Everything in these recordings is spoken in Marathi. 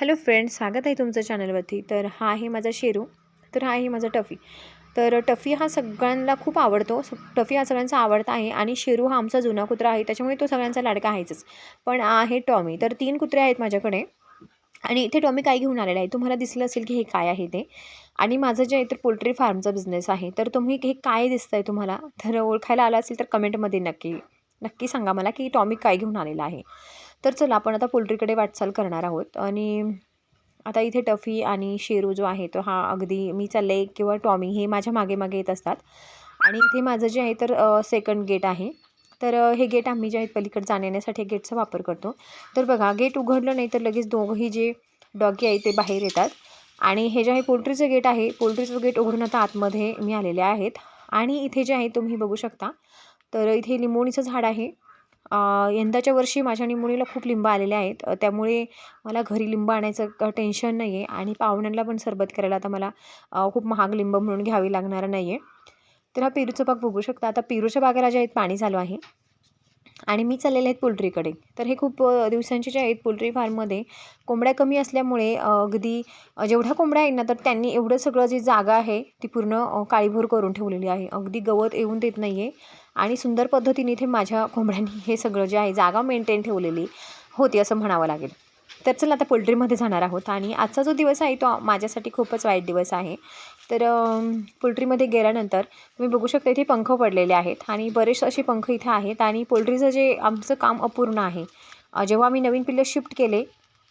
हॅलो फ्रेंड्स स्वागत आहे तुमचं चॅनलवरती. तर हा आहे माझा शेरू तर हा आहे माझा टफी. तर टफी हा सगळ्यांना खूप आवडतो. टफी हा सगळ्यांचा आवडता आहे आणि शेरू हा आमचा जुना कुत्रा आहे त्याच्यामुळे तो सगळ्यांचा लाडका आहेच पण आहे टॉमी. तर तीन कुत्रे आहेत माझ्याकडे आणि इथे टॉमी काय घेऊन आलेला आहे? तुम्हाला दिसलं असेल की हे काय आहे ते. आणि माझं जे आहे तर पोल्ट्री फार्मचा बिझनेस आहे. तर तुम्ही हे काय दिसतं आहे तुम्हाला? तर ओळखायला आलं असेल तर कमेंटमध्ये नक्की नक्की सांगा मला की टॉमी काय घेऊन आलेला आहे. तर चला आपण आता पोल्ट्रीकडे वाटचाल करणार आहोत. आणि आता इथे टफी आणि शेरू जो आहे तो हा अगदी मी चालले किंवा टॉमी हे माझ्या मागे मागे येत असतात. आणि इथे माझं जे आहे तर सेकंड गेट आहे. तर हे गेट आम्ही जे आहेत पलीकडे जाण्यासाठी गेटचा वापर करतो. तर बघा गेट उघडलं नाही तर लगेच दोघंही जे डॉगी आहे ते बाहेर येतात. आणि हे जे आहे पोल्ट्रीचं गेट आहे पोल्ट्रीचं गेट उघडून आता आतमध्ये मी आलेले आहेत. आणि इथे जे आहे तुम्ही बघू शकता. तर इथे लिंबोणीचं झाड आहे. यंदाच्या वर्षी माझ्या निंबोणीला खूप लिंब आलेले आहेत. त्यामुळे मला घरी लिंब आणायचं टेन्शन नाही आहे आणि पाहुण्यांना पण सरबत करायला आता मला खूप महाग लिंब म्हणून घ्यावी लागणार नाही आहे तर हा पेरूचा बाग बघू शकता. आता पेरूच्या बागेला जे आहेत पाणी चालू आहे. आणि मी चाललेले आहेत पोल्ट्रीकडे. तर हे खूप दिवसांचे जे आहेत पोल्ट्री फार्ममध्ये कोंबड्या कमी असल्यामुळे अगदी जेवढ्या कोंबड्या आहेत ना तर त्यांनी एवढं सगळं जी जागा आहे ती पूर्ण काळीभोर करून ठेवलेली आहे. अगदी गवत येऊन देत नाही आहे आणि सुंदर पद्धतीने इथे माझ्या कोंबड्यांनी हे सगळं जे आहे जागा मेंटेन ठेवलेली होती असं म्हणावं लागेल. तर चला आता पोल्ट्रीमध्ये जाणार आहोत आणि आजचा जो दिवस आहे तो माझ्यासाठी खूपच वाईट दिवस आहे. तर पोल्ट्रीमध्ये गेल्यानंतर तुम्ही बघू शकता इथे पंख पडलेले आहेत आणि बरेच असे पंख इथे आहेत आणि पोल्ट्रीचं जे आमचं काम अपूर्ण आहे जेव्हा आम्ही नवीन पिल्लं शिफ्ट केले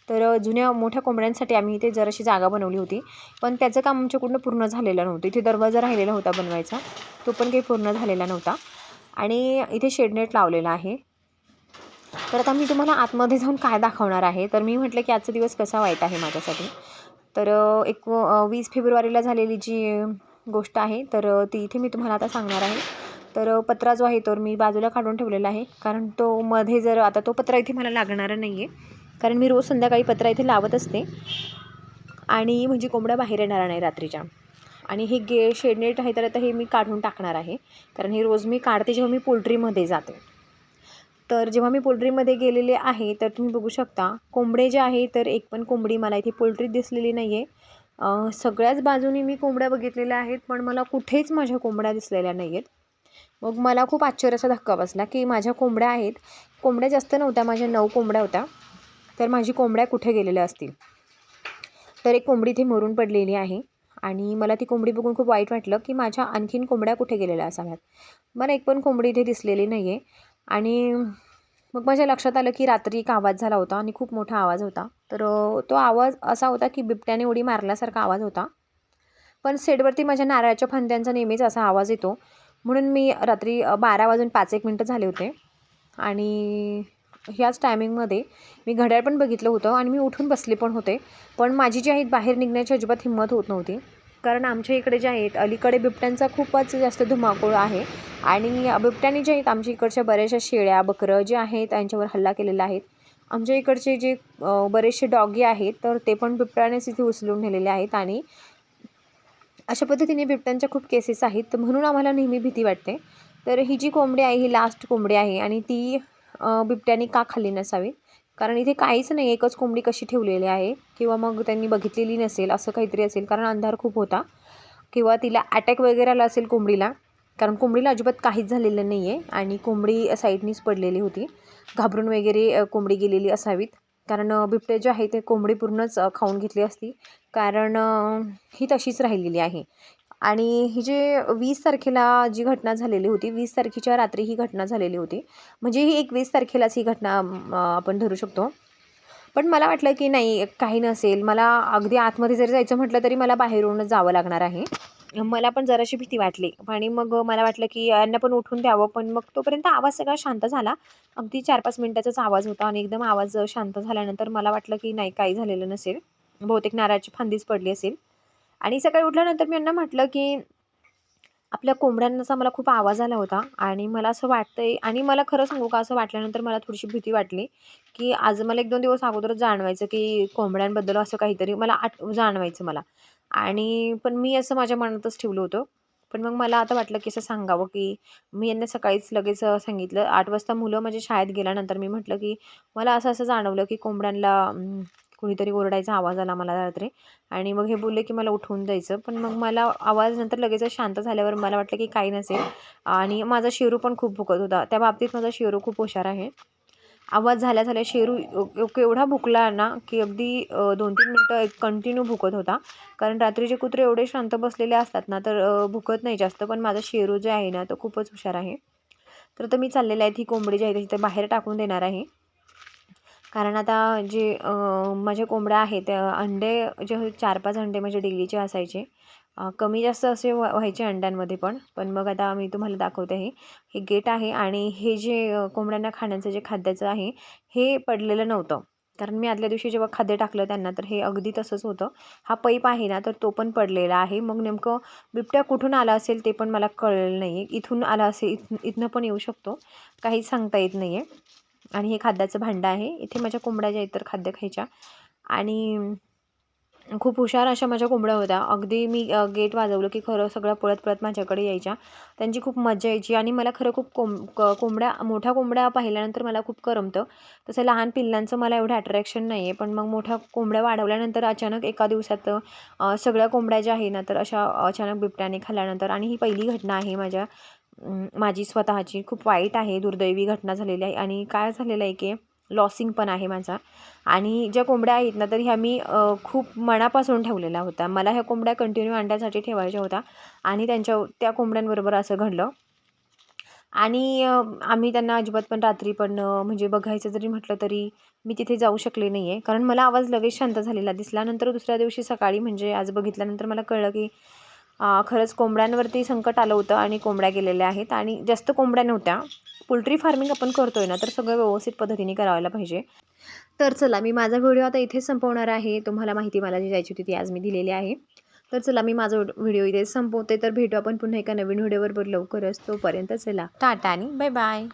तर जुन्या मोठ्या कोंबड्यांसाठी आम्ही इथे जराशी जागा बनवली होती. पण त्याचं काम आमच्याकडून पूर्ण झालेलं नव्हतं. इथे दरवाजा राहिलेला होता बनवायचा. तो पण काही पूर्ण झालेला नव्हता. आणि इथे शेडनेट लावलेला आहे. तर आता मी तुम्हाला आतमध्ये जाऊन काय दाखवणार आहे. तर मी म्हटलं की आजचा दिवस कसा वाईट आहे माझ्यासाठी. तर एक वीस फेब्रुवारीला झालेली जी गोष्ट आहे तर ती इथे मी तुम्हाला आता सांगणार आहे. तर पत्रा जो आहे तर मी बाजूला काढून ठेवलेला आहे. कारण तो मध्ये जर आता तो पत्रा इथे मला लागणार नाही आहे कारण मी रोज संध्याकाळी पत्रा इथे लावत असते. आणि म्हणजे कोंबड्या बाहेर येणार नाही रात्रीच्या. आणि हे गे शेडनेट आहे तर आता हे मी काढून टाकणार आहे. कारण हे रोज मी काढते जेव्हा मी पोल्ट्रीमध्ये जाते. तर जेव्हा मी पोल्ट्रीमध्ये गेलेले आहे तर तुम्ही बघू शकता कोंबडे जे आहे तर एक पण कोंबडी मला इथे पोल्ट्रीत दिसलेली नाही आहे सगळ्याच बाजूनी मी कोंबड्या बघितलेल्या आहेत पण मला कुठेच माझ्या कोंबड्या दिसलेल्या नाही आहेत मग मला खूप आश्चर्याचा धक्का बसला की माझ्या कोंबड्या आहेत. कोंबड्या जास्त नव्हत्या माझ्या नऊ कोंबड्या होत्या. तर माझी कोंबड्या कुठे गेलेल्या असतील? तर एक कोंबडी इथे मरून पडलेली आहे. आणि मला ती कोंबडी बघून खूप वाईट वाटलं की माझ्या आणखीन कोंबड्या कुठे गेलेल्या असाव्यात. मला एक पण कोंबडी इथे दिसलेली नाही आहे आणि मग माझ्या लक्षात आलं की रात्री एक आवाज झाला होता आणि खूप मोठा आवाज होता. तर तो आवाज असा होता की बिबट्याने उडी मारल्यासारखा आवाज होता. पण सेडवरती माझ्या नारळाच्या फांद्यांचा नेहमीच असा आवाज येतो. म्हणून मी रात्री बारा वाजून पाच एक मिनटं झाले होते. आणि ह्याच टायमिंगमध्ये मी घड्याळ पण बघितलं होतं आणि मी उठून बसले पण होते. पण माझी जी आहे बाहेर निघण्याची अजिबात हिंमत होत नव्हती. कारण आमच्या इकडे जे आहेत अलीकडे बिबट्यांचा खूपच जास्त धुमाकूळ आहे. आणि बिबट्याने जे आहेत आमच्या इकडच्या बऱ्याचशा शेळ्या बकरं जे आहेत त्यांच्यावर हल्ला केलेला आहेत आमच्या इकडचे जे बरेचसे डॉगी आहेत तर ते पण बिबट्यानेच इथे उचलून नेलेले आहेत. आणि अशा पद्धतीने बिबट्यांच्या खूप केसेस आहेत. म्हणून आम्हाला नेहमी भीती वाटते. तर ही जी कोंबडी आहे ही लास्ट कोंबडी आहे. आणि ती बिबट्याने का खाल्ली नसावी? कारण इथे काहीच नाही एकच कोंबडी कशी ठेवलेली आहे किंवा मग त्यांनी बघितलेली नसेल असं काहीतरी असेल. कारण अंधार खूप होता किंवा तिला अटॅक वगैरे आला असेल कोंबडीला. कारण कोंबडीला अजिबात काहीच झालेलं नाही आहे आणि कोंबडी साईडनीच पडलेली होती. घाबरून वगैरे कोंबडी गेलेली असावीत. कारण बिबटे जे आहे ते कोंबडी पूर्णच खाऊन घेतली असती. कारण ही तशीच राहिलेली आहे. आणि ही जे वीस तारखेला जी घटना झालेली होती वीस तारखेच्या रात्री ही घटना झालेली होती. म्हणजे ही एक वीस तारखेलाच ही घटना आपण धरू शकतो. पण मला वाटलं की नाही काही नसेल. मला अगदी आतमध्ये जरी जायचं म्हटलं तरी मला बाहेरूनच जावं लागणार आहे. मला पण जराशी भीती वाटली. आणि मग मला वाटलं की यांना पण उठून द्यावं. पण मग तोपर्यंत आवाज सगळा शांत झाला. अगदी चार पाच मिनटाचाच आवाज होता आणि एकदम आवाज शांत झाल्यानंतर मला वाटलं की नाही काही झालेलं नसेल. बहुतेक नारळाची फांदीच पडली असेल. आणि सकाळी उठल्यानंतर मी यांना म्हटलं की आपल्या कोंबड्यांचा मला खूप आवाज आला होता आणि मला असं वाटतंय आणि मला खरं सांगू का असं वाटल्यानंतर मला थोडीशी भीती वाटली की आज मला एक दोन दिवस अगोदरच जाणवायचं की कोंबड्यांबद्दल असं काहीतरी मला आठ जाणवायचं मला. आणि पण मी असं माझ्या मनातच ठेवलं होतं. पण मग मला आता वाटलं की असं सांगावं की मी यांना सकाळीच लगेच सांगितलं. आठ वाजता मुलं माझ्या शाळेत गेल्यानंतर मी म्हटलं की मला असं असं जाणवलं की कोंबड्यांना कुणीतरी ओरडायचा आवाज आला मला रात्री. आणि मग हे बोलले की मला उठवून द्यायचं. पण मग मला आवाज नंतर लगेच शांत झाल्यावर मला वाटलं की काही नसेल. आणि माझा शेरू पण खूप भुकत होता. त्या बाबतीत माझा शेरू खूप हुशार आहे. आवाज झाल्या झाल्या शेरू एवढा भुकला ना की अगदी दोन तीन मिनटं एक कंटिन्यू भुकत होता. कारण रात्रीचे कुत्रे एवढे शांत बसलेले असतात ना तर भुकत नाही जास्त. पण माझा शेरू जे आहे ना तो खूपच हुशार आहे. तर तर मी चाललेले आहेत ही कोंबडी जी आहे तिथे बाहेर टाकून देणार आहे. कारण आता जे माझ्या कोंबड्या आहेत त्या अंडे जे चार पाच अंडे म्हणजे डेलीचे असायचे. कमी जास्त असे व्हायचे अंड्यांमध्ये पण. पण मग आता मी तुम्हाला दाखवते हे. हे गेट आहे आणि हे जे कोंबड्यांना खाण्याचं जे खाद्याचं आहे हे पडलेलं नव्हतं. कारण मी आदल्या दिवशी जेव्हा खाद्य टाकलं त्यांना तर हे अगदी तसंच होतं. हा पैप आहे ना तर तो पण पडलेला आहे. मग नेमकं बिबट्या कुठून आला असेल ते पण मला कळलेलं नाही आहे इथून आला असेल इथ इथनं पण येऊ शकतो. काहीच सांगता येत नाही आहे आणि हे खाद्याचं भांडं आहे. इथे माझ्या कोंबड्या ज्या इतर खाद्य खायच्या. आणि खूप हुशार अशा माझ्या कोंबड्या होत्या. अगदी मी गेट वाजवलं की खरं सगळं पळत पळत माझ्याकडे यायच्या. त्यांची खूप मजा यायची आणि मला खरं खूप कोंब क कोंबड्या मोठ्या कोंबड्या पाहिल्यानंतर मला खूप करमतं. तसं लहान पिल्लांचं मला एवढं अट्रॅक्शन नाही आहे. पण मग मोठ्या कोंबड्या वाढवल्यानंतर अचानक एका दिवसात सगळ्या कोंबड्या ज्या आहे ना तर अशा अचानक बिबट्याने खाल्ल्यानंतर आणि ही पहिली घटना आहे माझ्या माझी स्वतःची खूप वाईट आहे दुर्दैवी घटना झालेली आहे आणि काय झालेलं आहे की लॉसिंग पण आहे माझा. आणि ज्या कोंबड्या आहेत ना तर ह्या मी खूप मनापासून ठेवलेल्या होत्या. मला ह्या कोंबड्या कंटिन्यू अंड्यासाठी ठेवायच्या होत्या आणि त्यांच्या त्या कोंबड्यांबरोबर असं घडलं. आणि आम्ही त्यांना अजिबात पण रात्री पण म्हणजे बघायचं जरी म्हटलं तरी मी तिथे जाऊ शकले नाही आहे कारण मला आवाज लगेच शांत झालेला दिसला. नंतर दुसऱ्या दिवशी सकाळी म्हणजे आज बघितल्यानंतर मला कळलं की खरंच कोंबड्यांवरती संकट आलं होतं आणि कोंबड्या गेलेल्या आहेत आणि जास्त कोंबड्या नव्हत्या. पोल्ट्री फार्मिंग आपण करतोय ना तर सगळं व्यवस्थित पद्धतीने करायला पाहिजे. तर चला मी माझा व्हिडिओ आता इथेच संपवणार आहे. तुम्हाला माहिती मला जी द्यायची होती ती आज मी दिलेली आहे. तर चला मी माझा व्हिडिओ इथे संपवते. तर भेटू आपण पुन्हा एका नवीन व्हिडिओवर. लवकरच तोपर्यंत चला. टाटा आणि बाय बाय.